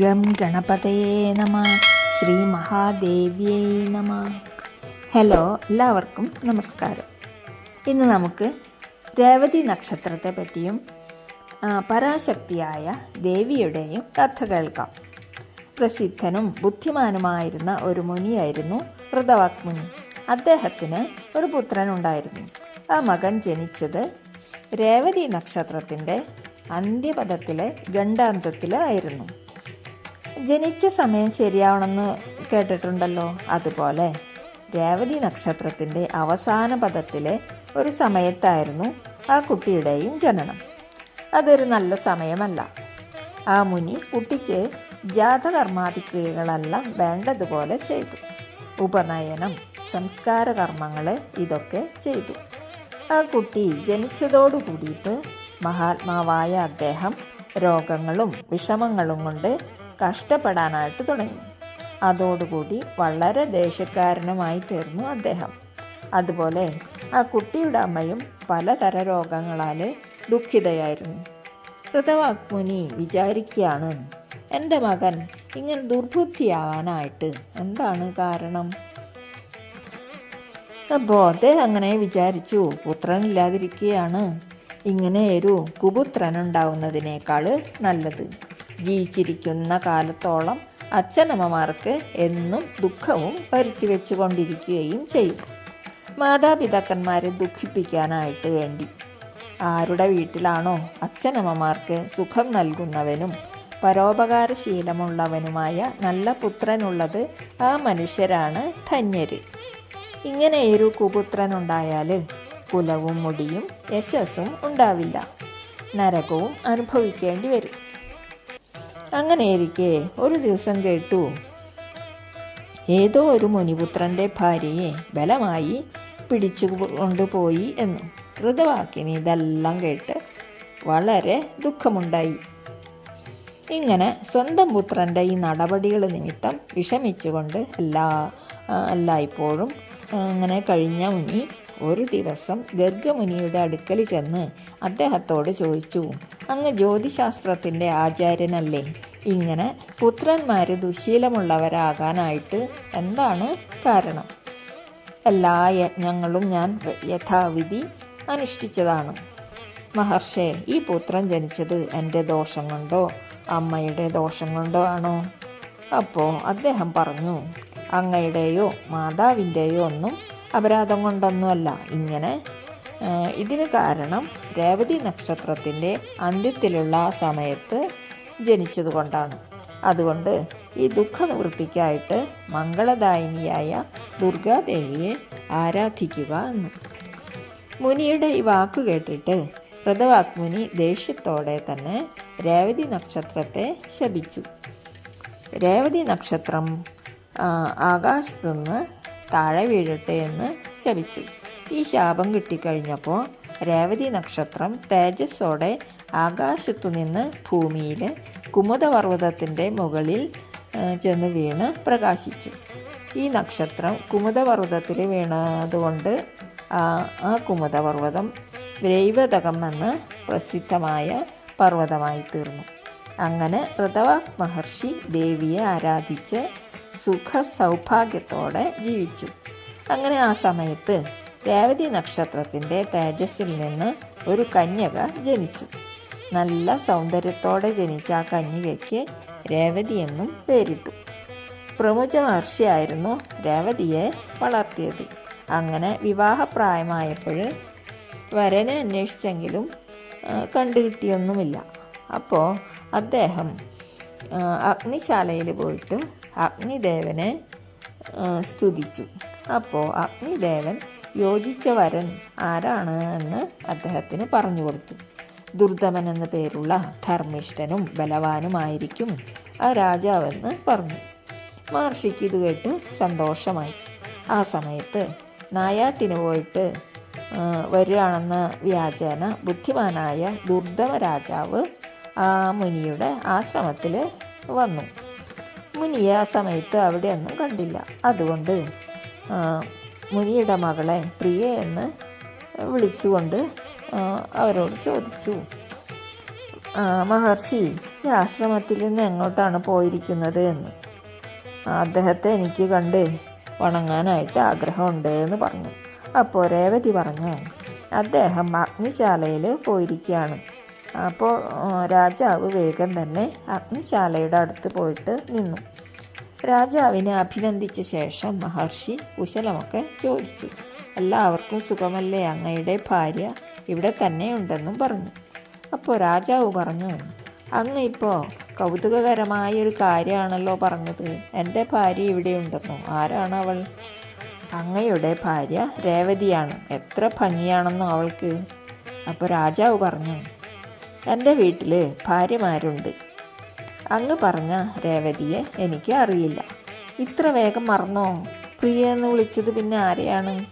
Gum ഗണപതയേ നമ ശ്രീ മഹാദേവിയേ നമ. Hello എല്ലാവർക്കും നമസ്കാരം. ഇന്ന് നമുക്ക് രേവതി നക്ഷത്രത്തെ പറ്റിയും പരാശക്തിയായ ദേവിയുടെയും കഥ കേൾക്കാം. പ്രസിദ്ധനും ബുദ്ധിമാനുമായിരുന്ന ഒരു മുനിയായിരുന്നു ഋതവാക് മുനി അദ്ദേഹത്തിന് ഒരു പുത്രനുണ്ടായിരുന്നു. ആ മകൻ ജനിച്ചത് രേവതി നക്ഷത്രത്തിന്റെ അന്ത്യപദത്തിലെ ഗണ്ഡാന്തത്തിലായിരുന്നു ജനിച്ച സമയം ശരിയാവണമെന്ന് കേട്ടിട്ടുണ്ടല്ലോ. അതുപോലെ രേവതി നക്ഷത്രത്തിന്റെ അവസാന പദത്തിലെ ഒരു സമയത്തായിരുന്നു ആ കുട്ടിയുടെയും ജനനം. അതൊരു നല്ല സമയമല്ല. ആ മുനി കുട്ടിക്ക് ജാതകർമാതിക്രിയകളെല്ലാം വേണ്ടതുപോലെ ചെയ്തു. ഉപനയനം സംസ്കാര കർമ്മങ്ങൾ ഇതൊക്കെ ചെയ്തു. ആ കുട്ടി ജനിച്ചതോടു കൂടിയിട്ട് മഹാത്മാവായ അദ്ദേഹം രോഗങ്ങളും വിഷമങ്ങളും കൊണ്ട് കഷ്ടപ്പെടാനായിട്ട് തുടങ്ങി. അതോടുകൂടി വളരെ ദേഷ്യക്കാരനുമായി തീർന്നു അദ്ദേഹം. അതുപോലെ ആ കുട്ടിയുടെ അമ്മയും പലതര രോഗങ്ങളാൽ ദുഃഖിതയായിരുന്നു. കൃതവാഗ്മുനി വിചാരിക്കുകയാണ് എന്റെ മകൻ ഇങ്ങനെ ദുർബുദ്ധിയാവാനായിട്ട് എന്താണ് കാരണം? അപ്പോൾ അദ്ദേഹം അങ്ങനെ വിചാരിച്ചു പുത്രനില്ലാതിരിക്കുകയാണ് ഇങ്ങനെ ഒരു കുപുത്രൻ ഉണ്ടാവുന്നതിനേക്കാൾ നല്ലത്. ജീവിച്ചിരിക്കുന്ന കാലത്തോളം അച്ഛനമ്മമാർക്ക് എന്നും ദുഃഖവും വരുത്തി വെച്ചുകൊണ്ടിരിക്കുകയും ചെയ്യും. മാതാപിതാക്കന്മാരെ ദുഃഖിപ്പിക്കാനായിട്ട് വേണ്ടി. ആരുടെ വീട്ടിലാണോ അച്ഛനമ്മമാർക്ക് സുഖം നൽകുന്നവനും പരോപകാരശീലമുള്ളവനുമായ നല്ല പുത്രനുള്ളത് ആ മനുഷ്യരാണ് ധന്യര്. ഒരു കുപുത്രനുണ്ടായാൽ കുലവും മുടിയും യശസ്സും ഉണ്ടാവില്ല. നരകവും അനുഭവിക്കേണ്ടി വരും. അങ്ങനെയിരിക്കെ ഒരു ദിവസം കേട്ടു ഏതോ ഒരു മുനിപുത്രന്റെ ഭാര്യയെ ബലമായി പിടിച്ചു കൊണ്ടുപോയി എന്നു. ഋതവാക്കിനി ഇതെല്ലാം കേട്ട് വളരെ ദുഃഖമുണ്ടായി. ഇങ്ങനെ സ്വന്തം പുത്രന്റെ ഈ നടപടികൾ നിമിത്തം വിഷമിച്ചുകൊണ്ട് എല്ലാ എല്ലായ്പ്പോഴും അങ്ങനെ കഴിഞ്ഞ മുനി ഒരു ദിവസം ഗർഗമുനിയുടെ അടുക്കൽ ചെന്ന് അദ്ദേഹത്തോട് ചോദിച്ചു അങ്ങ് ജ്യോതിശാസ്ത്രത്തിന്റെ ആചാര്യനല്ലേ? ഇങ്ങനെ പുത്രന്മാർ ദുശീലമുള്ളവരാകാനായിട്ട് എന്താണ് കാരണം? എല്ലാ യജ്ഞങ്ങളും ഞാൻ യഥാവിധി അനുഷ്ഠിച്ചതാണ്. മഹർഷേ ഈ പുത്രൻ ജനിച്ചത് എന്റെ ദോഷം കൊണ്ടോ അമ്മയുടെ ദോഷം കൊണ്ടോ ആണോ? അപ്പോൾ അദ്ദേഹം പറഞ്ഞു അങ്ങയുടെയോ മാതാവിന്റെയോ ഒന്നും അപരാധം കൊണ്ടൊന്നുമല്ല. ഇങ്ങനെ ഇതിന് കാരണം രേവതി നക്ഷത്രത്തിന്റെ അന്ത്യത്തിലുള്ള സമയത്ത് സമയത്ത് ജനിച്ചതുകൊണ്ടാണ്. അതുകൊണ്ട് ഈ ദുഃഖനിവൃത്തിക്കായിട്ട് മംഗളദായിനിയായ ദുർഗാദേവിയെ ആരാധിക്കുക എന്ന്. മുനിയുടെ ഈ വാക്ക് കേട്ടിട്ട് വ്രതവാഗ്മുനി ദേഷ്യത്തോടെ തന്നെ രേവതി നക്ഷത്രത്തെ ശപിച്ചു. രേവതി നക്ഷത്രം ആകാശത്തുനിന്ന് താഴെ വീഴട്ടെ എന്ന് ശപിച്ചു. ഈ ശാപം കിട്ടിക്കഴിഞ്ഞപ്പോൾ രേവതി നക്ഷത്രം തേജസ്സോടെ ആകാശത്തു നിന്ന് ഭൂമിയിൽ കുമുദപർവതത്തിന്റെ മുകളിൽ ചെന്ന് വീണ് പ്രകാശിച്ചു. ഈ നക്ഷത്രം കുമുദപർവതത്തിൽ വീണതുകൊണ്ട് ആ ആ കുമുദപർവതം രൈവതകം എന്ന് പ്രസിദ്ധമായ പർവതമായി തീർന്നു അങ്ങനെ ഋതവ മഹർഷി ദേവിയെ ആരാധിച്ച് സുഖ സൗഭാഗ്യത്തോടെ ജീവിച്ചു. അങ്ങനെ ആ സമയത്ത് രേവതി നക്ഷത്രത്തിന്റെ തേജസ്സിൽ നിന്ന് ഒരു കന്യക ജനിച്ചു. നല്ല സൗന്ദര്യത്തോടെ ജനിച്ച ആ കന്യകയ്ക്ക് രേവതി എന്നും പേരിട്ടു. പ്രമുഖ മഹർഷിയായിരുന്നു രേവതിയെ വളർത്തിയത്. അങ്ങനെ വിവാഹപ്രായമായപ്പോൾ വരനെ അന്വേഷിച്ചെങ്കിലും കണ്ടുകിട്ടിയൊന്നുമില്ല. അപ്പോൾ അദ്ദേഹം അഗ്നിശാലയിൽ പോയിട്ട് അഗ്നിദേവനെ സ്തുതിച്ചു. അപ്പോൾ അഗ്നിദേവൻ യോജിച്ച വരൻ ആരാണ് എന്ന് അദ്ദേഹത്തിന് പറഞ്ഞു കൊടുത്തു. ദുർദമൻ എന്ന പേരുള്ള ധർമ്മിഷ്ഠനും ബലവാനുമായിരിക്കും ആ രാജാവെന്ന് പറഞ്ഞു. മഹർഷിക്ക് ഇത് കേട്ട് സന്തോഷമായി. ആ സമയത്ത് നായാട്ടിന് പോയിട്ട് വരികയാണെന്ന വ്യാജേന ബുദ്ധിമാനായ ദുർദമ രാജാവ് ആ മുനിയുടെ ആശ്രമത്തിൽ വന്നു. മുനിയെ ആ സമയത്ത് അവിടെ ഒന്നും കണ്ടില്ല. അതുകൊണ്ട് മുനിയുടെ മകളെ പ്രിയ എന്ന് വിളിച്ചുകൊണ്ട് അവരോട് ചോദിച്ചു. "ആ, മഹർഷി ഈ ആശ്രമത്തിൽ നിന്ന് എങ്ങോട്ടാണ് പോയിരിക്കുന്നത് എന്ന്. അദ്ദേഹത്തെ എനിക്ക് കണ്ട് വണങ്ങാനായിട്ട് ആഗ്രഹമുണ്ട് എന്ന് പറഞ്ഞു. അപ്പോൾ രേവതി പറഞ്ഞു അദ്ദേഹം അഗ്നിശാലയിൽ പോയിരിക്കുകയാണ്. അപ്പോൾ രാജാവ് വേഗം തന്നെ അഗ്നിശാലയുടെ അടുത്ത് പോയിട്ട് നിന്നു. രാജാവിനെ അഭിനന്ദിച്ച ശേഷം മഹർഷി കുശലമൊക്കെ ചോദിച്ചു. എല്ലാവർക്കും സുഖമല്ലേ? അങ്ങയുടെ ഭാര്യ ഇവിടെ തന്നെ ഉണ്ടെന്നും പറഞ്ഞു. അപ്പോൾ രാജാവ് പറഞ്ഞു അങ്ങ് ഇപ്പോൾ കൗതുകകരമായ ഒരു കാര്യമാണല്ലോ പറഞ്ഞത്. എന്റെ ഭാര്യ ഇവിടെ ഉണ്ടെന്നോ? ആരാണ് അവൾ? അങ്ങയുടെ ഭാര്യ രേവതിയാണ്. എത്ര ഭംഗിയാണെന്നോ അവൾക്ക്. അപ്പോൾ രാജാവ് പറഞ്ഞു എന്റെ വീട്ടിൽ ഭാര്യമാരുണ്ട്. അങ്ങ് പറഞ്ഞ രേവതിയെ എനിക്ക് അറിയില്ല. ഇത്ര വേഗം മറന്നോ? പ്രിയ എന്ന് വിളിച്ചത് പിന്നെ ആരെയാണ്?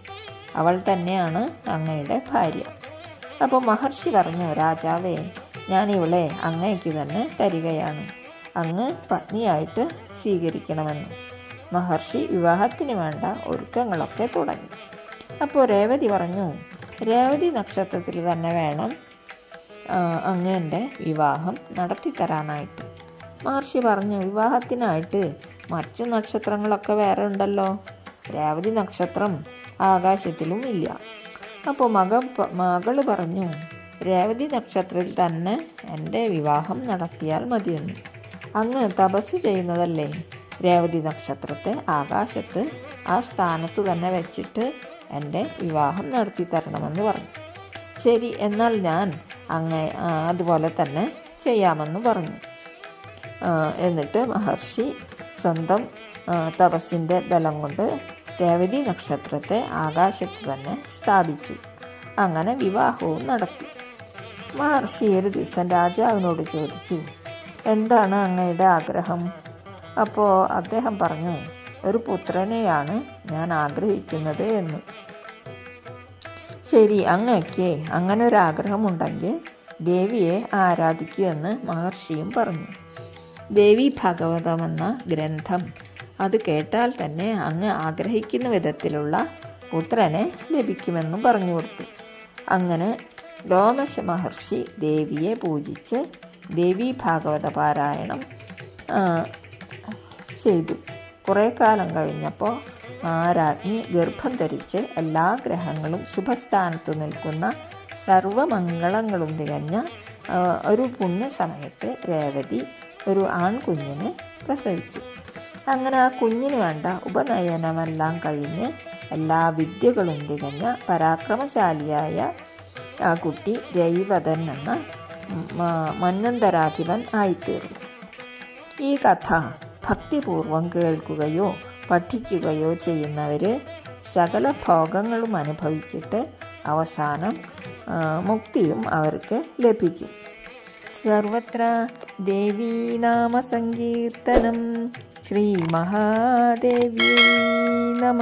അവൾ തന്നെയാണ് അങ്ങയുടെ ഭാര്യ. അപ്പോൾ മഹർഷി പറഞ്ഞു രാജാവേ ഞാൻ ഇവളെ അങ്ങയ്ക്ക് തന്നെ തരികയാണ്. അങ്ങ് പത്നിയായിട്ട് സ്വീകരിക്കണമെന്ന്. മഹർഷി വിവാഹത്തിന് വേണ്ട ഒരുക്കങ്ങളൊക്കെ തുടങ്ങി. അപ്പോൾ രേവതി പറഞ്ഞു രേവതി നക്ഷത്രത്തിൽ തന്നെ വേണം ആ, അങ്ങ് എന്റെ വിവാഹം നടത്തിത്തരാനായിട്ട്. മഹർഷി പറഞ്ഞു വിവാഹത്തിനായിട്ട് മറ്റു നക്ഷത്രങ്ങളൊക്കെ വേറെ ഉണ്ടല്ലോ. രേവതി നക്ഷത്രം ആകാശത്തിലും ഇല്ല. അപ്പോൾ മക മകൾ പറഞ്ഞു രേവതി നക്ഷത്രത്തിൽ തന്നെ എന്റെ വിവാഹം നടത്തിയാൽ മതിയെന്ന്. അങ്ങ് തപസ് ചെയ്യുന്നതല്ലേ? രേവതി നക്ഷത്രത്തെ ആകാശത്ത് ആ സ്ഥാനത്ത് തന്നെ വെച്ചിട്ട് എന്റെ വിവാഹം നടത്തി തരണമെന്ന് പറഞ്ഞു. ശരി എന്നാൽ ഞാൻ അങ്ങ അതുപോലെ തന്നെ ചെയ്യാമെന്ന് പറഞ്ഞു. എന്നിട്ട് മഹർഷി സ്വന്തം തപസ്സിന്റെ ബലം കൊണ്ട് രേവതി നക്ഷത്രത്തെ ആകാശത്ത് തന്നെ സ്ഥാപിച്ചു. അങ്ങനെ വിവാഹവും നടത്തി. മഹർഷി ഒരു ദിവസം രാജാവിനോട് ചോദിച്ചു എന്താണ് അങ്ങയുടെ ആഗ്രഹം? അപ്പോൾ അദ്ദേഹം പറഞ്ഞു ഒരു പുത്രനെയാണ് ഞാൻ ആഗ്രഹിക്കുന്നത് എന്ന്. ശരി അങ്ങനെയൊക്കെ അങ്ങനെ ഒരു ആഗ്രഹമുണ്ടെങ്കിൽ ദേവിയെ ആരാധിക്കുമെന്ന് മഹർഷിയും പറഞ്ഞു. ദേവി ഭാഗവതം എന്ന ഗ്രന്ഥം. അത് കേട്ടാൽ തന്നെ അങ്ങ് ആഗ്രഹിക്കുന്ന വിധത്തിലുള്ള പുത്രനെ ലഭിക്കുമെന്നും പറഞ്ഞു കൊടുത്തു. അങ്ങനെ ലോമശ മഹർഷി ദേവിയെ പൂജിച്ച് ദേവി ഭാഗവത പാരായണം ചെയ്തു. കുറേ കാലം കഴിഞ്ഞപ്പോൾ ആ രാജ്ഞി ഗർഭം ധരിച്ച് എല്ലാ ഗ്രഹങ്ങളും ശുഭസ്ഥാനത്ത് നിൽക്കുന്ന സർവമംഗളങ്ങളും തികഞ്ഞ ഒരു പുണ്യസമയത്ത് രേവതി ഒരു ആൺകുഞ്ഞിനെ പ്രസവിച്ചു. അങ്ങനെ ആ കുഞ്ഞിന് വേണ്ട ഉപനയനമെല്ലാം കഴിഞ്ഞ് എല്ലാ വിദ്യകളും തികഞ്ഞ പരാക്രമശാലിയായ ആ കുട്ടി രൈവതൻ എന്ന മന്നന്തരാധിപൻ ആയിത്തീർന്നു. ഈ കഥ ഭക്തിപൂർവം കേൾക്കുകയോ പഠിക്കുകയോ ചെയ്യുന്നവർ സകല ഭോഗങ്ങളും അനുഭവിച്ചിട്ട് അവസാനം മുക്തിയും അവർക്ക് ലഭിക്കും. സർവത്ര ദേവീനാമ സങ്കീർത്തനം ശ്രീ മഹാദേവി നമ.